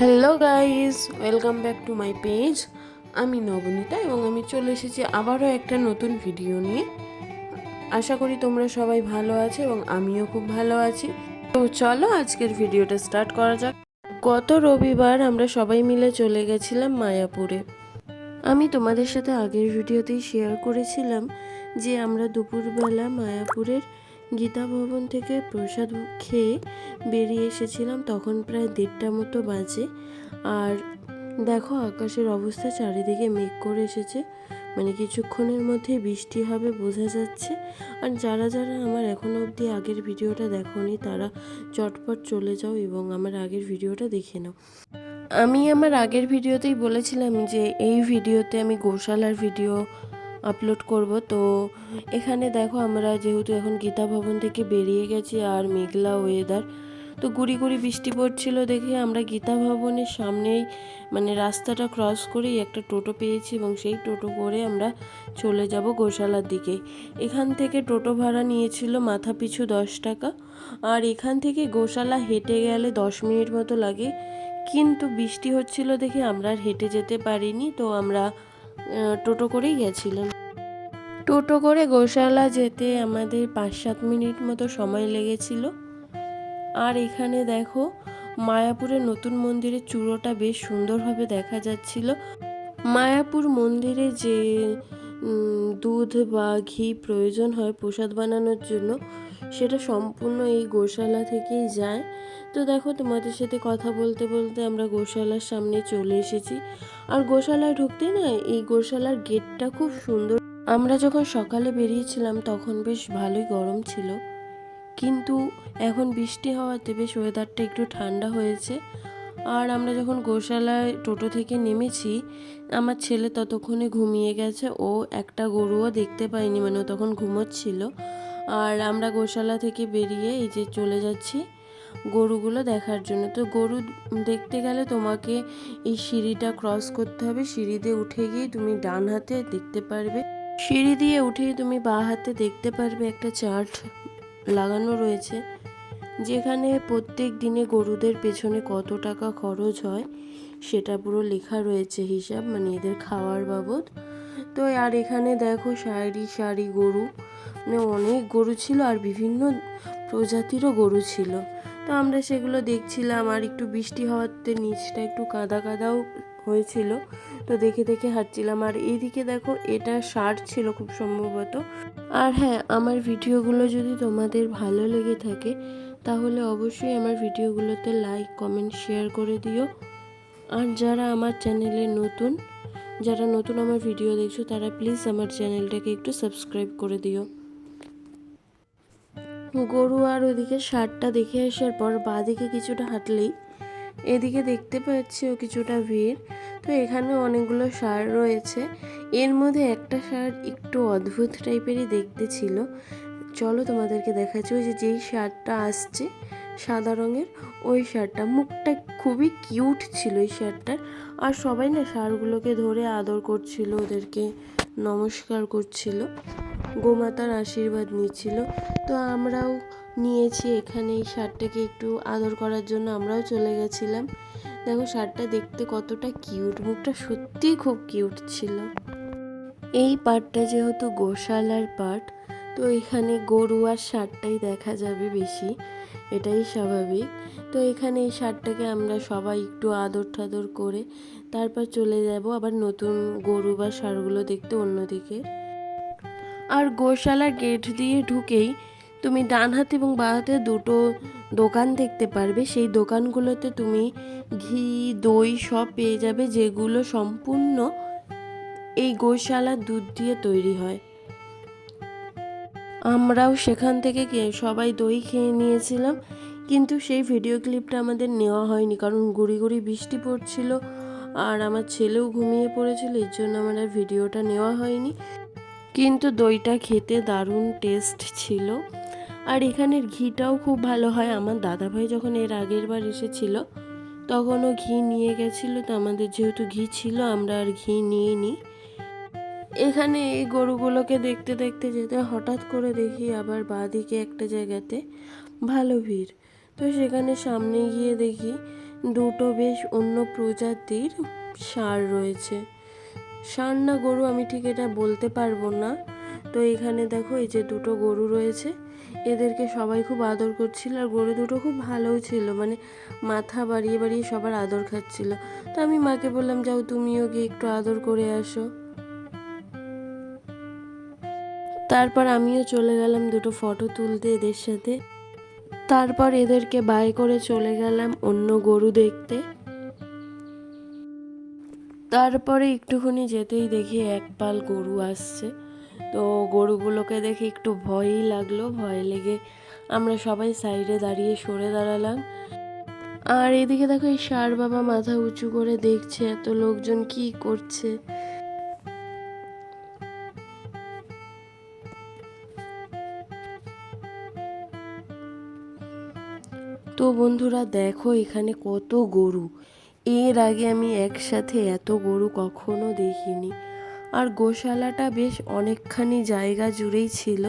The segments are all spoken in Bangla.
Hello guys welcome back to my page আমি নবনীতা এবং আমি চলে এসেছি আবারও একটা নতুন ভিডিও নিয়ে। আশা করি তোমরা সবাই ভালো আছো এবং আমিও খুব ভালো আছি। তো চলো আজকের ভিডিওটা স্টার্ট করা যাক। গত রবিবার আমরা সবাই মিলে চলে গেছিলাম মায়াপুরে। আমি তোমাদের সাথে আগের ভিডিওতেই শেয়ার করেছিলাম যে আমরা দুপুরবেলা মায়াপুরের গীতা ভবন থেকে প্রসাদ খেয়ে বেরিয়ে এসেছিলাম তখন প্রায় দেড়টা মতো বাজে। আর দেখো আকাশের অবস্থা চারিদিকে মেঘ করে এসেছে। মানে কিছুক্ষণের মধ্যে বৃষ্টি হবে বোঝা যাচ্ছে। আর যারা যারা আমার এখনও অবধি আগের ভিডিওটা দেখোনি, তারা চটপট চলে যাও এবং আমার আগের ভিডিওটা দেখে নাও। আমি আমার আগের ভিডিওতেই বলেছিলাম যে এই ভিডিওতে আমি গোশালার ভিডিও আপলোড করব। তো এখানে দেখো আমরা যেহেতু এখন গীতা ভবন থেকে বেরিয়ে গেছি আর মেঘলা ওয়েদার তো গুড়ি গুড়ি বৃষ্টি পড়ছিল দেখে আমরা গীতা ভবনের সামনেই মানে রাস্তাটা ক্রস করেই একটা টোটো পেয়েছি এবং সেই টোটো করে আমরা চলে যাব গোশালার দিকে। এখান থেকে টোটো ভাড়া নিয়েছিল মাথা পিছু দশ টাকা। আর এখান থেকে গোশালা হেঁটে গেলে দশ মিনিট মতো লাগে। কিন্তু বৃষ্টি হচ্ছিল দেখে আমরা আর হেঁটে যেতে পারিনি। তো আমরা টোটো করেই গেছিলাম। টোটো করে গোশালা যেতে আমাদের পাঁচ সাত মিনিট মতো সময় লেগেছিল। আর এখানে দেখো, মায়াপুরের নতুন মন্দিরের চূড়োটা বেশ সুন্দরভাবে দেখা যাচ্ছিল। মায়াপুর মন্দিরে যে দুধ বা ঘি প্রয়োজন হয় প্রসাদ বানানোর জন্য, সেটা সম্পূর্ণ এই গোশালা থেকেই যায়। তো দেখো, তোমাদের সাথে কথা বলতে বলতে আমরা গোশালার সামনে চলে এসেছি। আর গোশালায় ঢুকতে না এই গোশালার গেটটা খুব সুন্দর। আমরা যখন সকালে বেরিয়েছিলাম তখন বেশ ভালোই গরম ছিল। কিন্তু এখন বৃষ্টি হওয়াতে বেশ ওয়েদারটা একটু ঠান্ডা হয়েছে। আর আমরা যখন গোশালায় টোটো থেকে নেমেছি, আমার ছেলে ততক্ষণে ঘুমিয়ে গেছে। ও একটা গরুও দেখতে পাইনি মানে ও তখন ঘুমোচ্ছিল। আর আমরা গোশালা থেকে বেরিয়ে এই যে চলে যাচ্ছি। গরুগুলো দেখার জন্য। তো গরু দেখতে গেলে তোমাকে এই সিঁড়িটা ক্রস করতে হবে। সিঁড়ি দিয়ে উঠে গিয়ে তুমি ডান হাতে দেখতে পারবে। সিঁড়ি দিয়ে উঠে তুমি বা হাতে দেখতে পারবে একটা চার্ট লাগানো রয়েছে, যেখানে প্রত্যেক দিনে গরুদের পেছনে কত টাকা খরচ হয় সেটা পুরো লেখা রয়েছে হিসাব মানে এদের খাওয়ার বাবদ। তো আর এখানে দেখো সারি সারি গরু মানে অনেক গরু ছিল আর বিভিন্ন প্রজাতিরও গরু ছিল। তো আমরা সেগুলো দেখছিলাম আর একটু বৃষ্টি হওয়াতে নিচটা একটু কাদা কাদাও হয়েছিল। তো দেখে দেখে হাঁটছিলাম। আর এইদিকে দেখো, এটা শার্ট ছিল খুব সম্ভবত। আর হ্যাঁ আমার ভিডিওগুলো যদি তোমাদের ভালো লেগে থাকে, তাহলে অবশ্যই আমার ভিডিওগুলোতে লাইক কমেন্ট শেয়ার করে দিও। আর যারা আমার চ্যানেলে নতুন, যারা নতুন আমার ভিডিও দেখছ, তারা প্লিজ আমার চ্যানেলটাকে একটু সাবস্ক্রাইব করে দিও। গরু আর ওদিকে শার্টটা দেখে আসার পর বাঁদিকে কিছুটা হাঁটলেই এদিকে দেখতে পাচ্ছি ও কিছুটা ভিড়। তো এখানে অনেকগুলো সার রয়েছে। এর মধ্যে একটা সার একটু অদ্ভুত টাইপেরই দেখতে ছিল। চলো তোমাদেরকে দেখাচ্ছি ওই যে যেই শার্টটা আসছে সাদা রঙের, ওই শার্টটা মুখটা খুবই কিউট ছিল ওই শার্টটার আর সবাই না সারগুলোকে ধরে আদর করছিল, ওদেরকে নমস্কার করছিল। গোমাতার আশীর্বাদ নিচ্ছিল। তো আমরাও নিয়েছি এখানে এই শার্টটাকে একটু আদর করার জন্য আমরাও চলে গেছিলাম। দেখো শার্টটা দেখতে কতটা কিউট, মুখটা সত্যিই খুব কিউট ছিল। এই পার্টটা যেহেতু গোশালার পার্ট তো এখানে গরু আর ষাটটাই দেখা যাবে বেশি, এটাই স্বাভাবিক। তো এখানে এই শার্টটাকে আমরা সবাই একটু আদর ঠাদর করে তারপর চলে যাব আবার নতুন গরু বা সারগুলো দেখতে অন্যদিকে। আর গোশালার গেট দিয়ে ঢুকেই তুমি ডান হাতে এবং বাঁ হাতে দুটো দোকান দেখতে পারবে। সেই দোকানগুলোতে তুমি ঘি, দই সব পেয়ে যাবে, যেগুলো সম্পূর্ণ এই গোশালার দুধ দিয়ে তৈরি হয়। আমরাও সেখান থেকে সবাই দই খেয়ে নিয়েছিলাম, কিন্তু সেই ভিডিও ক্লিপটা আমাদের নেওয়া হয়নি, কারণ গুড়ি গুড়ি বৃষ্টি পড়ছিল আর আমার ছেলেও ঘুমিয়ে পড়েছিল, এর জন্য আমার আর ভিডিওটা নেওয়া হয়নি। কিন্তু দইটা খেতে দারুণ টেস্ট ছিল। আর এখানের ঘিটাও খুব ভালো হয়। আমার দাদাভাই যখন এর আগের বার এসেছিল, তখনও ঘি নিয়ে গেছিল। তো আমাদের যেহেতু ঘি ছিল, আমরা আর ঘি নিয়ে নিই এখানে এই গরুগুলোকে দেখতে দেখতে যেতে হঠাৎ করে দেখি আবার বাঁদিকে একটা জায়গাতে ভালো ভিড়। তো সেখানে সামনে গিয়ে দেখি দুটো বেশ অন্য প্রজাতির সার রয়েছে। ষাঁড় না গরু আমি ঠিক এটা বলতে পারব না। তো এখানে দেখো এই যে দুটো গরু রয়েছে। এদেরকে সবাই খুব আদর করছিল আর গরু দুটো খুব ভালোও ছিল মানে মাথা বাড়িয়ে বাড়িয়ে সবার আদর খাচ্ছিল। তো আমি মাকে বললাম, যাও তুমিও গিয়ে একটু আদর করে আসো। তারপর আমিও চলে গেলাম দুটো ফটো তুলতে এদের সাথে। তারপর এদেরকে বাই করে চলে গেলাম অন্য গরু দেখতে। তারপরে একটুখানি যেতেই দেখি এক পাল গরু আসছে। তো গরুগুলোকে দেখে একটু ভয়ই লাগল, ভয় লেগে আমরা সবাই সাইডে দাঁড়িয়ে সরে দাঁড়ালাম। আর এদিকে দেখো এই ষাঁড় বাবা মাথা উঁচু করে দেখছে, এত লোকজন কি করছে। তো বন্ধুরা দেখো এখানে কত গরু। এর আগে আমি একসাথে এত গরু কখনো দেখিনি। আর গোশালাটা বেশ অনেকখানি জায়গা জুড়েই ছিল।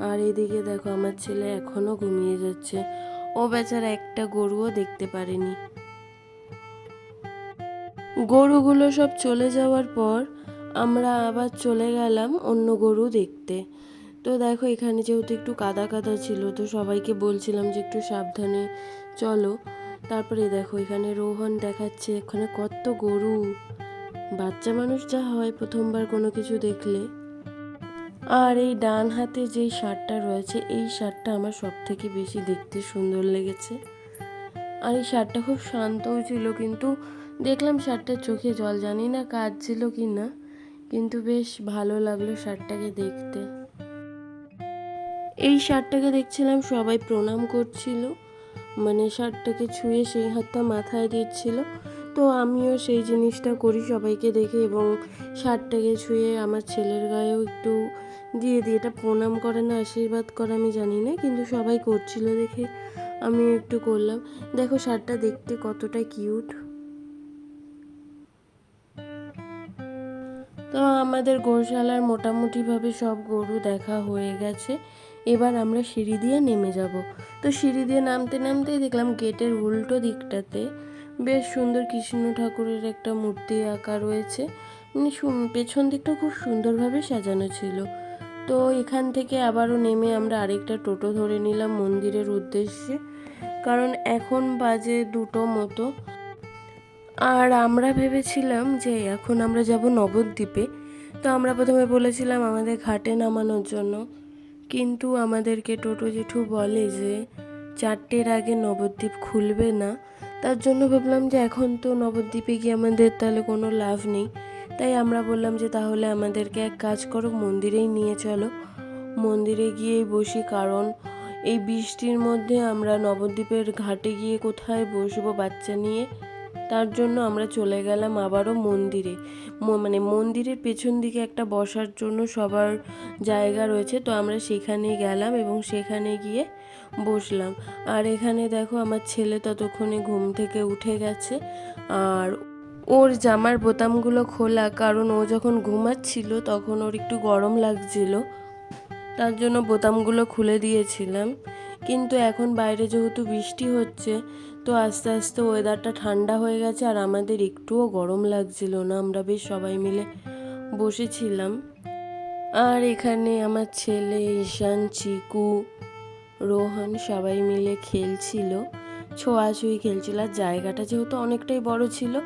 আর এদিকে দেখো, আমার ছেলে এখনও ঘুমিয়ে যাচ্ছে। ও বেচারা একটা গরুও দেখতে পারেনি। গরুগুলো সব চলে যাওয়ার পর আমরা আবার চলে গেলাম অন্য গরু দেখতে। তো দেখো, এখানে যেহেতু একটু কাদা কাদা ছিল, তো সবাইকে বলছিলাম যে একটু সাবধানে চলো। তারপরে দেখো, এখানে রোহন দেখাচ্ছে, এখানে কত গরু। বাচ্চা মানুষ যা হয় প্রথমবার কোনো কিছু দেখলে। আর এই ডান হাতে যেই শার্টটা রয়েছে, এই শার্টটা আমার সব থেকে বেশি দেখতে সুন্দর লেগেছে। আর এই শার্টটা খুব শান্তও ছিল, কিন্তু দেখলাম শার্টটার চোখে জল, জানি না কাজ ছিল কি না কিন্তু বেশ ভালো লাগল শার্টটাকে দেখতে। এই শার্টটাকে দেখছিলাম সবাই প্রণাম করছিল। মানে শার্টটাকে ছুঁয়ে সেই হাতটা মাথায় দিচ্ছিল। তো আমিও সেই জিনিসটা করি সবাইকে দেখে এবং শার্টটাকে ছুঁয়ে আমার ছেলের গায়েও একটু দিয়ে দিই। এটা প্রণাম করে না, আশীর্বাদ করে আমি জানি না, কিন্তু সবাই করছিল দেখে আমি একটু করলাম। দেখো শার্টটা দেখতে কতটা কিউট। তো আমাদের গোশালার মোটামুটিভাবে সব গরু দেখা হয়ে গেছে। এবার আমরা সিঁড়ি দিয়ে নেমে যাব। তো সিঁড়ি দিয়ে নামতে নামতেই দেখলাম গেটের উল্টো দিকটাতে বেশ সুন্দর কৃষ্ণ ঠাকুরের একটা মূর্তি আঁকা রয়েছে। পেছন দিকটা খুব সুন্দরভাবে সাজানো ছিল। তো এখান থেকে আবারও নেমে আমরা আরেকটা টোটো ধরে নিলাম মন্দিরের উদ্দেশ্যে। কারণ এখন বাজে দুটো মতো। আর আমরা ভেবেছিলাম যে এখন আমরা যাব নবদ্বীপে। তো আমরা প্রথমে বলেছিলাম আমাদের ঘাটে নামানোর জন্য। কিন্তু আমাদেরকে টোটো জেঠু বলে যে চারটের আগে নবদ্বীপ খুলবে না। তার জন্য ভাবলাম যে এখন তো নবদ্বীপে গিয়ে আমাদের তাহলে কোনো লাভ নেই। তাই আমরা বললাম যে তাহলে আমাদেরকে এক কাজ করো, মন্দিরেই নিয়ে চলো। মন্দিরে গিয়েই বসি, কারণ এই বৃষ্টির মধ্যে আমরা নবদ্বীপের ঘাটে গিয়ে কোথায় বসবো বাচ্চা নিয়ে? তার জন্য আমরা চলে গেলাম আবারও মন্দিরে। মানে মন্দিরের পেছন দিকে একটা বসার জন্য সবার জায়গা রয়েছে, তো আমরা সেখানে গেলাম এবং সেখানে গিয়ে বসলাম। আর এখানে দেখো আমার ছেলে ততক্ষণে ঘুম থেকে উঠে গেছে। আর ওর জামার বোতামগুলো খোলা, কারণ ও যখন ঘুমাচ্ছিল তখন ওর একটু গরম লাগছিল। তার জন্য বোতামগুলো খুলে দিয়েছিলাম। কিন্তু এখন বাইরে যেহেতু বৃষ্টি হচ্ছে তো আস্তে আস্তে ওয়েদারটা ঠান্ডা হয়ে গেছে আর আমাদের একটুও গরম লাগছিল না। আমরা বেশ সবাই মিলে বসেছিলাম। আর এখানে আমার ছেলে, ঈশান, চিকু, রোহন সবাই মিলে খেলছিল। ছোঁয়াছুঁই খেলছিল। আর জায়গাটা যেহেতু অনেকটাই বড় ছিল,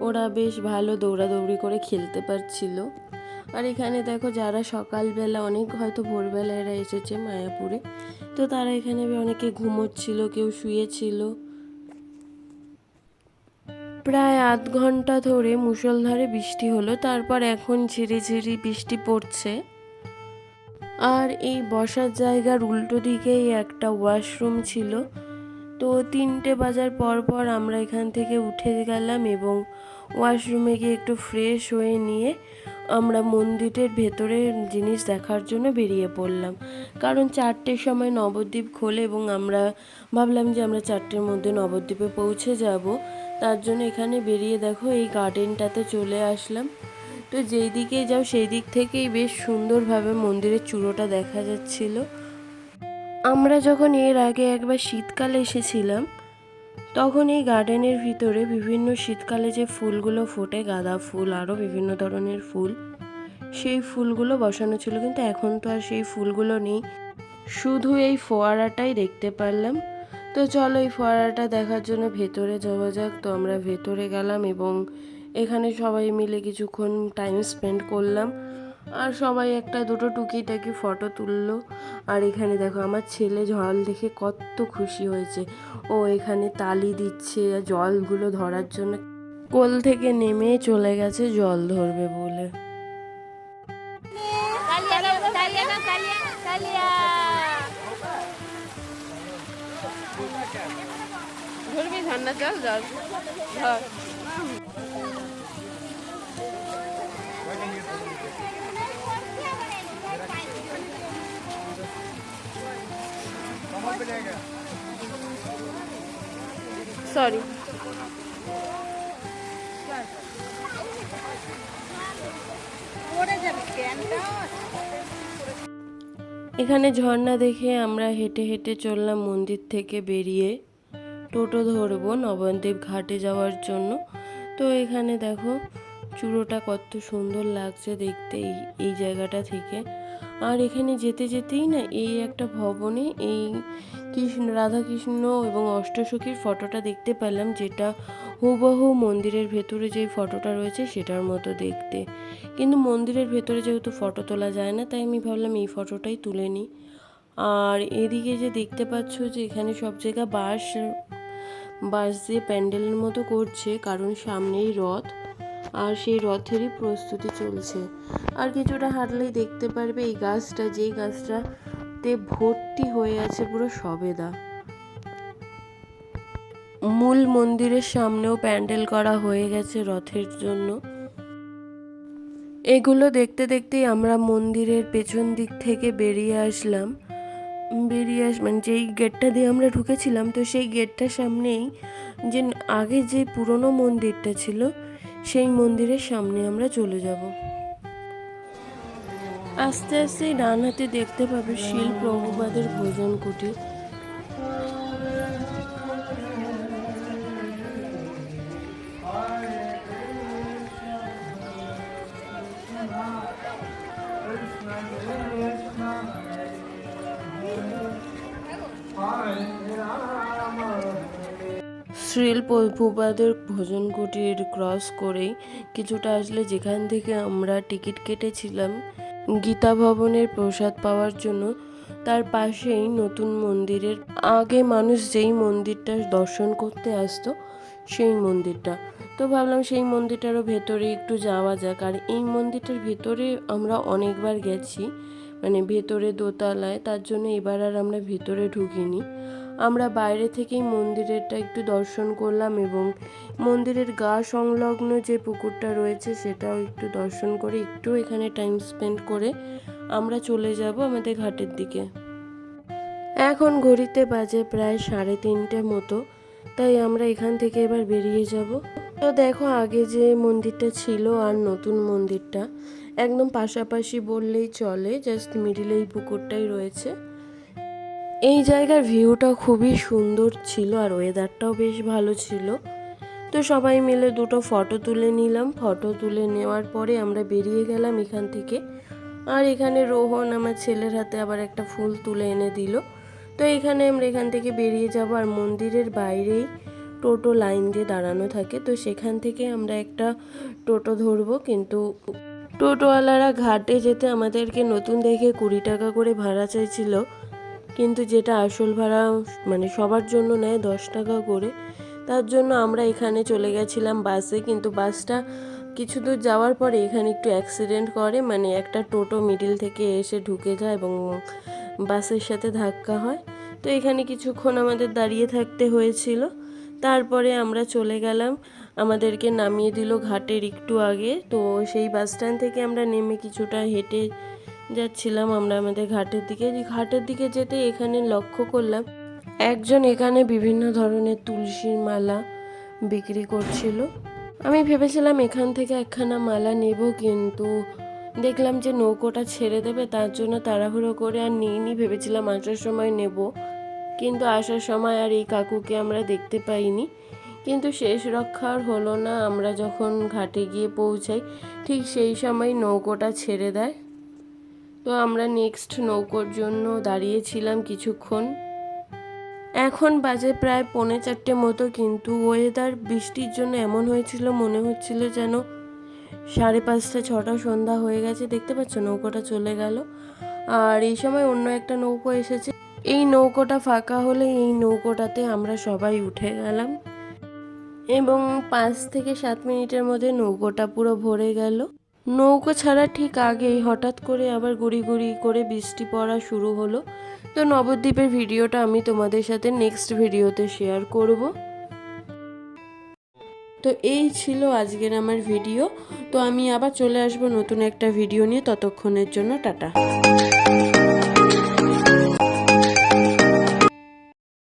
ওরা বেশ ভালো দৌড়াদৌড়ি করে খেলতে পারছিল। আর এখানে দেখো যারা সকালবেলা অনেক হয়তো ভোরবেলা এরা এসেছে মায়াপুরে, তো তারা এখানে অনেকে ঘুমোচ্ছিল, কেউ শুয়েছিল। প্রায় আধ ঘণ্টা ধরে মুষলধারে বৃষ্টি হলো, তারপর এখন ঝিরি ঝিরি বৃষ্টি পড়ছে। আর এই বসার জায়গার উল্টো দিকেই একটা ওয়াশরুম ছিল। তো তিনটে বাজার পর পর আমরা এখান থেকে উঠে গেলাম এবং ওয়াশরুমে গিয়ে একটু ফ্রেশ হয়ে নিয়ে আমরা মন্দিরের ভেতরে জিনিস দেখার জন্য বেরিয়ে পড়লাম। কারণ চারটের সময় নবদ্বীপ খোলে এবং আমরা ভাবলাম যে আমরা চারটের মধ্যে নবদ্বীপে পৌঁছে যাব। তার জন্য এখানে বেরিয়ে দেখো এই গার্ডেনটাতে চলে আসলাম। তো যেই দিকে যাও সেই দিক থেকেই বেশ সুন্দরভাবে মন্দিরের চূড়োটা দেখা যাচ্ছিল। আমরা যখন এর আগে একবার শীতকালে এসেছিলাম তখন এই গার্ডেনের ভিতরে বিভিন্ন শীতকালে যে ফুলগুলো ফোটে, গাঁদা ফুল আরও বিভিন্ন ধরনের ফুল, সেই ফুলগুলো বসানো ছিল। কিন্তু এখন তো আর সেই ফুলগুলো নেই। শুধু এই ফোয়ারাটাই দেখতে পারলাম। তো চলো এই ফোয়ারাটা দেখার জন্য ভেতরে যাওয়া যাক। তো আমরা ভেতরে গেলাম এবং এখানে সবাই মিলে কিছুক্ষণ টাইম স্পেন্ড করলাম। আর সবাই একটা দুটো টুকিটাকি ফটো তুললো। আর এখানে দেখো আমার ছেলে জল দেখে কত খুশি হয়েছে। ও এখানে তালি দিচ্ছে জলগুলো ধরার জন্য। কোল থেকে নেমে চলে গেছে জল ধরবে বলে. ধরবি ঝর্ণা জল জল? ধর। সরি এখানে ঝর্ণা দেখে আমরা হেঁটে হেঁটে চললাম মন্দির থেকে বেরিয়ে। টোটো ধরবো নবদ্বীপ ঘাটে যাওয়ার জন্য। তো এখানে দেখো, চূড়োটা কত সুন্দর লাগছে দেখতে এই জায়গাটা থেকে। আর এখানে যেতে যেতেই না এই একটা ভবনে এই কৃষ্ণ, রাধাকৃষ্ণ এবং অষ্টসখীর ফটোটা দেখতে পেলাম, যেটা হুবহু মন্দিরের ভেতরে যে ফটোটা রয়েছে সেটার মতো দেখতে। কিন্তু মন্দিরের ভেতরে যেহেতু ফটো তোলা যায় না, তাই আমি ভাবলাম এই ফটোটাই তুলে নিই। আর এদিকে যে দেখতে পাচ্ছ যে এখানে সব জায়গা বাঁশ বাঁশ দিয়ে প্যান্ডেলের মতো করছে, কারণ সামনেই রথ। আর সেই রথেরই প্রস্তুতি চলছে। আর কিছুটা হাঁটলেই দেখতে পারবে এই গাছটা, যেই গাছটাতে ভর্তি হয়ে আছে পুরো সবেদা। মূল মন্দিরের সামনেও প্যান্ডেল করা হয়ে গেছে রথের জন্য। এগুলো দেখতে দেখতেই আমরা মন্দিরের পেছন দিক থেকে বেরিয়ে আসলাম। বেরিয়ে আস মানে যেই গেটটা দিয়ে আমরা ঢুকেছিলাম, তো সেই গেটটার সামনেই যে আগে যে পুরনো মন্দিরটা ছিল সেই মন্দিরের সামনে আমরা চলে যাব। আস্তে আস্তে ডান হাতে দেখতে পাবে শিল প্রভুবাদের ভোজন কুটির। শ্রীল ভূপাদের ভোজন কুটির ক্রস করেই কিছুটা আসলে যেখান থেকে আমরা টিকিট কেটেছিলাম গীতা ভবনের প্রসাদ পাওয়ার জন্য, তার পাশেই নতুন মন্দিরের আগে মানুষ যেই মন্দিরটা দর্শন করতে আসতো, সেই মন্দিরটা। তো ভাবলাম সেই মন্দিরটারও ভেতরে একটু যাওয়া যাক। আর এই মন্দিরটার ভেতরে আমরা অনেকবার গেছি মানে ভেতরে দোতলায়, তার জন্য এবার আর আমরা ভেতরে ঢুকিনি। আমরা বাইরে থেকেই মন্দিরেরটা একটু দর্শন করলাম এবং মন্দিরের গা সংলগ্ন যে পুকুরটা রয়েছে সেটাও একটু দর্শন করে একটু এখানে টাইম স্পেন্ড করে আমরা চলে যাব আমাদের ঘাটের দিকে। এখন ঘড়িতে বাজে প্রায় সাড়ে তিনটে মতো, তাই আমরা এখান থেকে এবার বেরিয়ে যাব। তো দেখো আগে যে মন্দিরটা ছিল আর নতুন মন্দিরটা, একদম পাশাপাশি বললেই চলে জাস্ট মিডিলে এই পুকুরটাই রয়েছে। এই জায়গার ভিউটা খুবই সুন্দর ছিল আর ওয়েদারটাও বেশ ভালো ছিল। তো সবাই মিলে দুটো ফটো তুলে নিলাম। ফটো তুলে নেওয়ার পরে আমরা বেরিয়ে গেলাম এখান থেকে। আর এখানে রোহন আমার ছেলের হাতে আবার একটা ফুল তুলে এনে দিল। তো এখানে আমরা এখান থেকে বেরিয়ে যাব আর মন্দিরের বাইরেই টোটো লাইন দিয়ে দাঁড়ানো থাকে। তো সেখান থেকে আমরা একটা টোটো ধরবো। কিন্তু টোটোওয়ালারা ঘাটে যেতে আমাদেরকে নতুন দেখে কুড়ি টাকা করে ভাড়া চাইছিল। কিন্তু যেটা আসল ভাড়া মানে সবার জন্য নেয় দশ টাকা করে, তার জন্য আমরা এখানে চলে গেছিলাম বাসে। কিন্তু বাসটা কিছু দূর যাওয়ার পরে এখানে একটু অ্যাক্সিডেন্ট করে মানে একটা টোটো মিডিল থেকে এসে ঢুকে যায় এবং বাসের সাথে ধাক্কা হয়। তো এখানে কিছুক্ষণ আমাদের দাঁড়িয়ে থাকতে হয়েছিল। তারপরে আমরা চলে গেলাম। আমাদেরকে নামিয়ে দিল ঘাটের একটু আগে। তো সেই বাস স্ট্যান্ড থেকে আমরা নেমে কিছুটা হেঁটে যাচ্ছিলাম আমরা আমাদের ঘাটের দিকে। ঘাটের দিকে যেতে এখানে লক্ষ্য করলাম, একজন এখানে বিভিন্ন ধরনের তুলসীর মালা বিক্রি করছিল। আমি ভেবেছিলাম এখান থেকে একখানা মালা নেব, কিন্তু দেখলাম যে নৌকোটা ছেড়ে দেবে, তার জন্য তাড়াহুড়ো করে আর নিইনি। ভেবেছিলাম আসার সময় নেব, কিন্তু আসার সময় আর এই কাকুকে আমরা দেখতে পাইনি। কিন্তু শেষ রক্ষা আর হলো না, আমরা যখন ঘাটে গিয়ে পৌঁছাই, ঠিক সেই সময় নৌকোটা ছেড়ে দেয়। তো আমরা নেক্সট নৌকোর জন্য দাঁড়িয়েছিলাম কিছুক্ষণ। এখন বাজে প্রায় পৌনে চারটে মতো, কিন্তু ওয়েদার বৃষ্টির জন্য এমন হয়েছিল, মনে হচ্ছিল যেন সাড়ে পাঁচটা, ছটা সন্ধ্যা হয়ে গেছে। দেখতে পাচ্ছ, নৌকোটা চলে গেল। আর এই সময় অন্য একটা নৌকো এসেছে। এই নৌকোটা ফাঁকা হলে এই নৌকোটাতে আমরা সবাই উঠে গেলাম। এবং পাঁচ থেকে সাত মিনিটের মধ্যে নৌকোটা পুরো ভরে গেল। নৌকো ছাড়া ঠিক আগেই হঠাৎ করে আবার গুড়ি গুড়ি করে বৃষ্টি পড়া শুরু হলো। তো নবদ্বীপের ভিডিওটা আমি তোমাদের সাথে নেক্সট ভিডিওতে শেয়ার করব। তো এই ছিল আজকের আমার ভিডিও। তো আমি আবার চলে আসব নতুন একটা ভিডিও নিয়ে। ততক্ষণের জন্য টাটা।